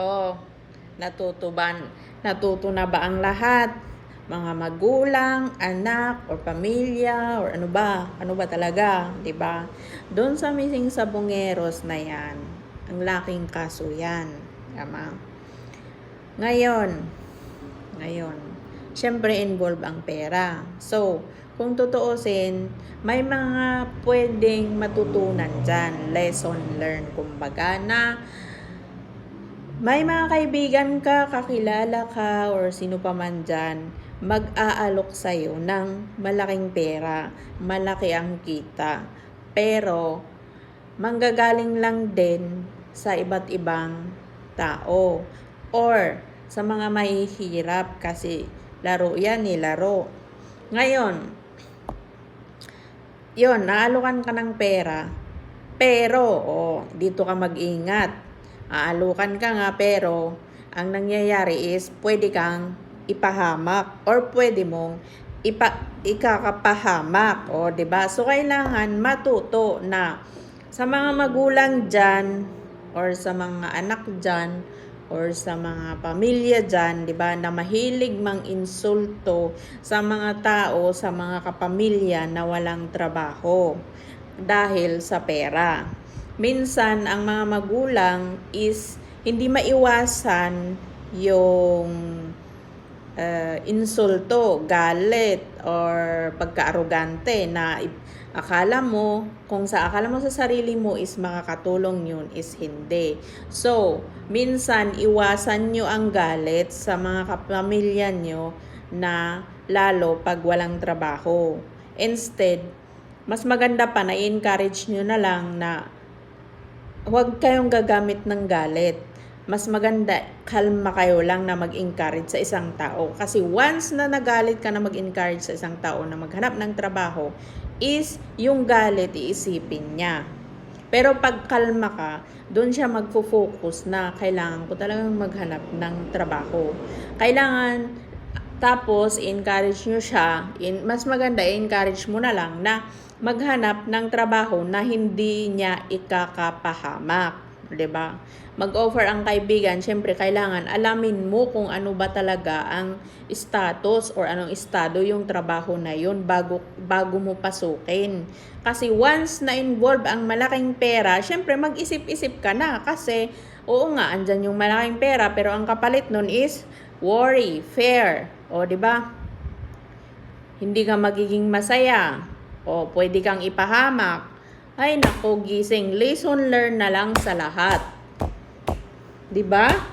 Oh, natutuban. Natuto na ba ang lahat? Mga magulang, anak, or pamilya, or ano ba? Ano ba talaga? ba? Doon sa missing sa bungeros na yan, ang laking kaso yan. Tama? Ngayon, ngayon, syempre involve ang pera. So, kung tutuusin, may mga pwedeng matutunan dyan. Lesson learned, kumbaga, na may mga kaibigan ka, kakilala ka, or sino pa man dyan, mag-aalok sa'yo ng malaking pera. Malaki ang kita. Pero, manggagaling lang din sa iba't ibang tao. Or, sa mga mahihirap kasi laro yan eh, laro. Ngayon, yon naalukan ka ng pera, pero, oh, dito ka mag-ingat. Aalukan ka nga, pero, ang nangyayari is, pwede kang ipahamak or pwede mong ipa, ikakapahamak. O, 'di ba So, kailangan matuto na sa mga magulang dyan or sa mga anak dyan or sa mga pamilya dyan, di ba, na mahilig mang insulto sa mga tao, sa mga kapamilya na walang trabaho dahil sa pera. Minsan, ang mga magulang is hindi maiwasan yung uh, insulto, galit, or pagkaarogante na akala mo, kung sa akala mo sa sarili mo is makakatulong yun, is hindi. So, minsan iwasan nyo ang galit sa mga kapamilya nyo na lalo pag walang trabaho. Instead, mas maganda pa na i-encourage nyo na lang na huwag kayong gagamit ng galit mas maganda, kalma kayo lang na mag-encourage sa isang tao. Kasi once na nagalit ka na mag-encourage sa isang tao na maghanap ng trabaho, is yung galit iisipin niya. Pero pag kalma ka, doon siya magfo-focus na kailangan ko talagang maghanap ng trabaho. Kailangan, tapos, encourage nyo siya, in, mas maganda, encourage mo na lang na maghanap ng trabaho na hindi niya ikakapahamak. ba? Mag-offer ang kaibigan, syempre kailangan alamin mo kung ano ba talaga ang status or anong estado yung trabaho na yun bago bago mo pasukin. Kasi once na involve ang malaking pera, syempre mag-isip-isip ka na kasi oo nga andyan yung malaking pera pero ang kapalit nun is worry, fear, o 'di ba? Hindi ka magiging masaya. O pwede kang ipahamak ay nako, gising. Lesson learn na lang sa lahat. 'Di ba?